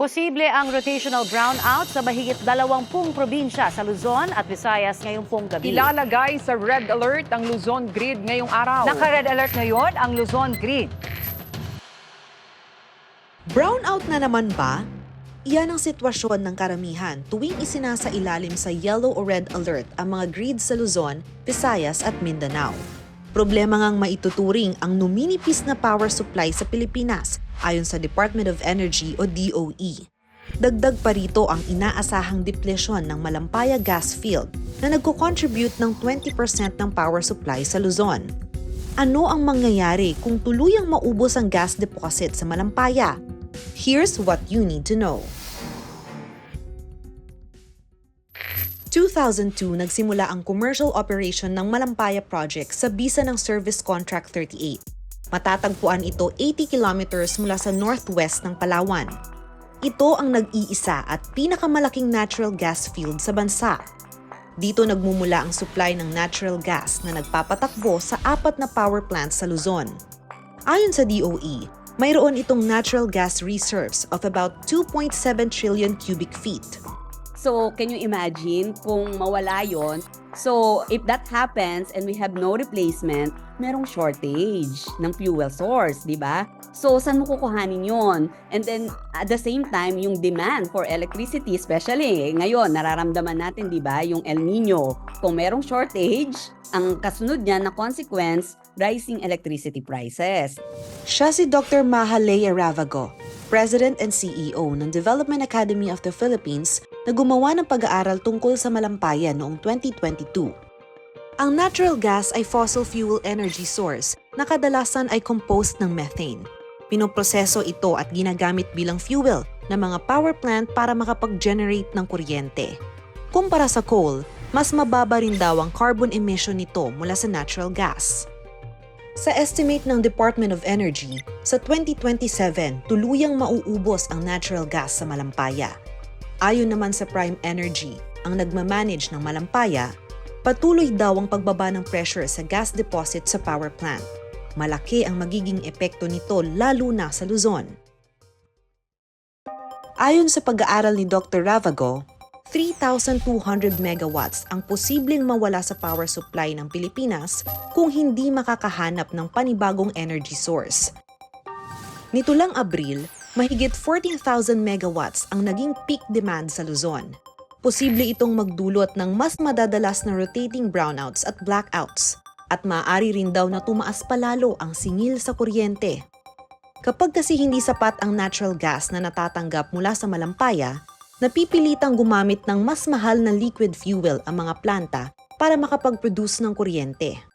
Posible ang rotational brownout sa mahigit dalawampung probinsya sa Luzon at Visayas ngayong pong gabi. Ilalagay sa red alert ang Luzon grid ngayong araw. Naka-red alert ngayon ang Luzon Grid. Brownout na naman ba? Iyan ang sitwasyon ng karamihan tuwing isinasa ilalim sa yellow o red alert ang mga grids sa Luzon, Visayas at Mindanao. Problema ngang maituturing ang numinipis na power supply sa Pilipinas ayon sa Department of Energy o DOE. Dagdag pa rito ang inaasahang depletion ng Malampaya gas field na nagko-contribute ng 20% ng power supply sa Luzon. Ano ang mangyayari kung tuluyang maubos ang gas deposit sa Malampaya? Here's what you need to know. 2002 nagsimula ang commercial operation ng Malampaya Project sa bisa ng Service Contract 38. Matatagpuan ito 80 kilometers mula sa northwest ng Palawan. Ito ang nag-iisa at pinakamalaking natural gas field sa bansa. Dito nagmumula ang supply ng natural gas na nagpapatakbo sa apat na power plants sa Luzon. Ayon sa DOE, mayroon itong natural gas reserves of about 2.7 trillion cubic feet. So, can you imagine kung mawala yon? So, if that happens and we have no replacement, merong shortage ng fuel source, di ba? So, saan mo kukuhanin yon? And then, at the same time, yung demand for electricity, especially ngayon, nararamdaman natin, di ba, yung El Nino. Kung merong shortage, ang kasunod niya na consequence, rising electricity prices. Siya si Dr. Mahalea Ravago, President and CEO ng Development Academy of the Philippines na gumawa ng pag-aaral tungkol sa malampayan noong 2022. Ang natural gas ay fossil fuel energy source na kadalasan ay composed ng methane. Pinoproseso ito at ginagamit bilang fuel ng mga power plant para makapag-generate ng kuryente. Kumpara sa coal, mas mababa rin daw ang carbon emission nito mula sa natural gas. Sa estimate ng Department of Energy, sa 2027, tuluyang mauubos ang natural gas sa Malampaya. Ayon naman sa Prime Energy, ang nagmamanage ng Malampaya, patuloy daw ang pagbaba ng pressure sa gas deposit sa power plant. Malaki ang magiging epekto nito lalo na sa Luzon. Ayon sa pag-aaral ni Dr. Ravago, 3,200 megawatts ang posibleng mawala sa power supply ng Pilipinas kung hindi makakahanap ng panibagong energy source. Nito lang Abril, mahigit 14,000 megawatts ang naging peak demand sa Luzon. Posible itong magdulot ng mas madadalas na rotating brownouts at blackouts at maaari rin daw na tumaas palalo ang singil sa kuryente. Kapag kasi hindi sapat ang natural gas na natatanggap mula sa malampaya, napipilitang gumamit ng mas mahal na liquid fuel ang mga planta para makapag-produce ng kuryente.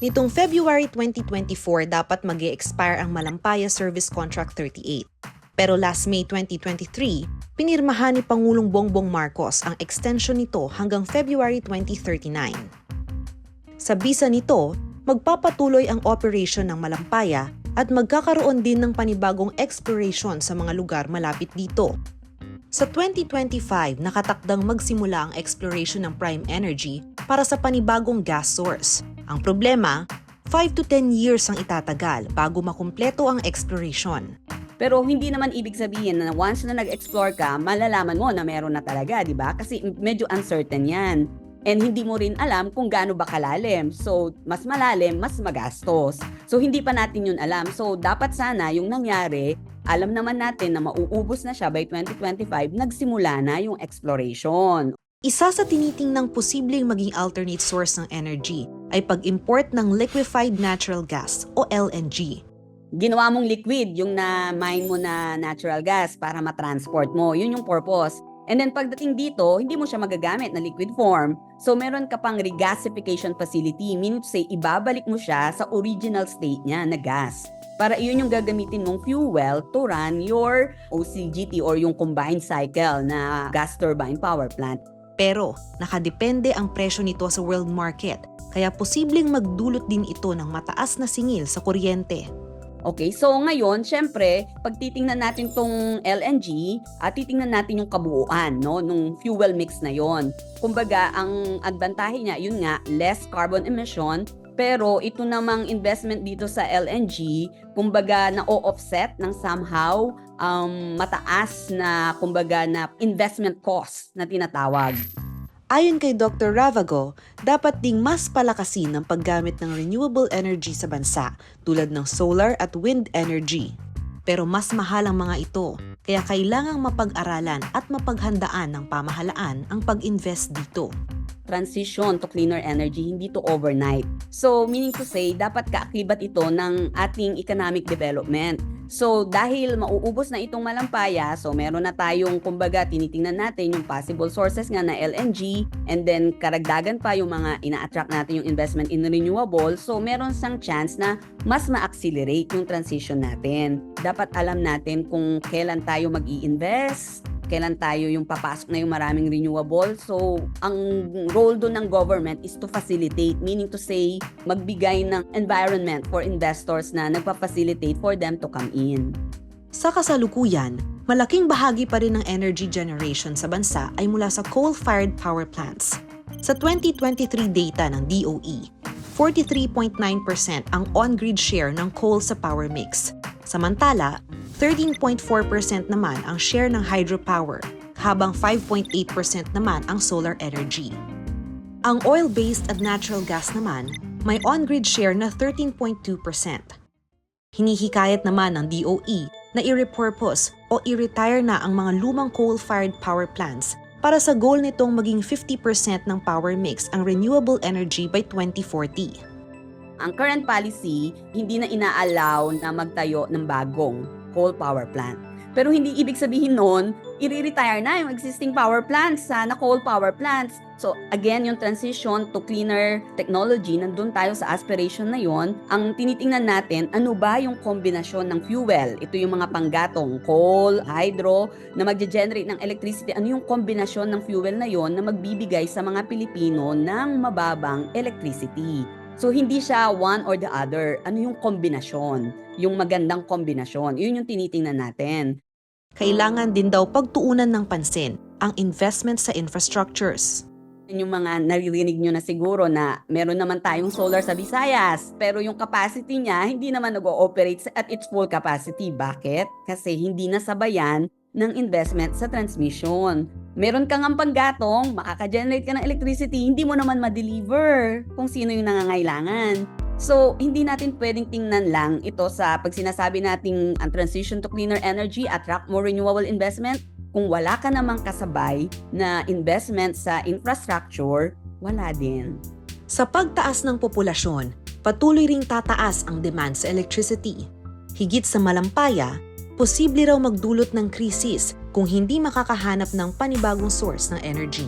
Nitong February 2024 dapat mag expire ang Malampaya Service Contract 38. Pero last May 2023, pinirmahan ni Pangulong Bongbong Marcos ang extension nito hanggang February 2039. Sa bisa nito, magpapatuloy ang operation ng Malampaya at magkakaroon din ng panibagong exploration sa mga lugar malapit dito. Sa 2025, nakatakdang magsimula ang exploration ng Prime Energy para sa panibagong gas source. Ang problema, 5 to 10 years ang itatagal bago makumpleto ang exploration. Pero hindi naman ibig sabihin na once na nag-explore ka, malalaman mo na meron na talaga, di ba? Kasi medyo uncertain yan. And hindi mo rin alam kung gaano ba kalalim. So, mas malalim, mas magastos. So, hindi pa natin yun alam. So, dapat sana yung nangyari, alam naman natin na mauubos na siya by 2025, nagsimula na yung exploration. Isa sa tinitingnang posibleng maging alternate source ng energy ay pag-import ng liquefied natural gas o LNG. Ginawa mong liquid yung na-mine mo na natural gas para ma-transport mo. Yun yung purpose. And then pagdating dito, hindi mo siya magagamit na liquid form. So meron ka pang regasification facility, meaning to say, ibabalik mo siya sa original state niya na gas. Para iyon yung gagamitin mong fuel to run your OCGT or yung combined cycle na gas turbine power plant. Pero nakadepende ang presyo nito sa world market, kaya posibleng magdulot din ito ng mataas na singil sa kuryente. Okay, so ngayon, syempre, pag titingnan natin tong LNG, at titingnan natin yung kabuuan, no, nung fuel mix na yon. Kumbaga, ang advantahe niya, yun nga, less carbon emission, pero ito namang investment dito sa LNG, kumbaga na-offset ng somehow um, mataas na kumbaga na investment cost na tinatawag. Ayon kay Dr. Ravago, dapat ding mas palakasin ang paggamit ng renewable energy sa bansa tulad ng solar at wind energy. Pero mas mahal ang mga ito, kaya kailangang mapag-aralan at mapaghandaan ng pamahalaan ang pag-invest dito. Transition to cleaner energy, hindi to overnight. So, meaning to say, dapat kaakibat ito ng ating economic development. So, dahil mauubos na itong malampaya, so meron na tayong, kumbaga, tinitingnan natin yung possible sources nga na LNG, and then karagdagan pa yung mga ina-attract natin yung investment in renewable, so meron sang chance na mas ma-accelerate yung transition natin. Dapat alam natin kung kailan tayo mag invest kailan tayo yung papasok na yung maraming renewable. So, ang role doon ng government is to facilitate, meaning to say, magbigay ng environment for investors na nagpa-facilitate for them to come in. Sa kasalukuyan, malaking bahagi pa rin ng energy generation sa bansa ay mula sa coal-fired power plants. Sa 2023 data ng DOE, 43.9% ang on-grid share ng coal sa power mix. Samantala, 13.4% naman ang share ng hydropower, habang 5.8% naman ang solar energy. Ang oil-based at natural gas naman, may on-grid share na 13.2%. Hinihikayat naman ng DOE na i-repurpose o i-retire na ang mga lumang coal-fired power plants para sa goal nitong maging 50% ng power mix ang renewable energy by 2040. Ang current policy, hindi na inaalaw na magtayo ng bagong coal power plant. Pero hindi ibig sabihin noon, i-retire na yung existing power plants sa na coal power plants. So again, yung transition to cleaner technology, nandun tayo sa aspiration na yon. Ang tinitingnan natin, ano ba yung kombinasyon ng fuel? Ito yung mga panggatong, coal, hydro, na magge-generate ng electricity. Ano yung kombinasyon ng fuel na yon na magbibigay sa mga Pilipino ng mababang electricity? So, hindi siya one or the other. Ano yung kombinasyon? Yung magandang kombinasyon. Yun yung tinitingnan natin. Kailangan din daw pagtuunan ng pansin ang investment sa infrastructures. Yun Yung mga naririnig nyo na siguro na meron naman tayong solar sa Visayas, pero yung capacity niya hindi naman nag-ooperate at its full capacity. Bakit? Kasi hindi nasabayan ng investment sa transmission. Meron kang ang panggatong, makaka-generate ka ng electricity, hindi mo naman ma-deliver kung sino yung nangangailangan. So, hindi natin pwedeng tingnan lang ito sa pag sinasabi nating ang transition to cleaner energy, attract more renewable investment, kung wala ka namang kasabay na investment sa infrastructure, wala din. Sa pagtaas ng populasyon, patuloy ring tataas ang demand sa electricity. Higit sa malampaya, posible raw magdulot ng krisis kung hindi makakahanap ng panibagong source ng energy.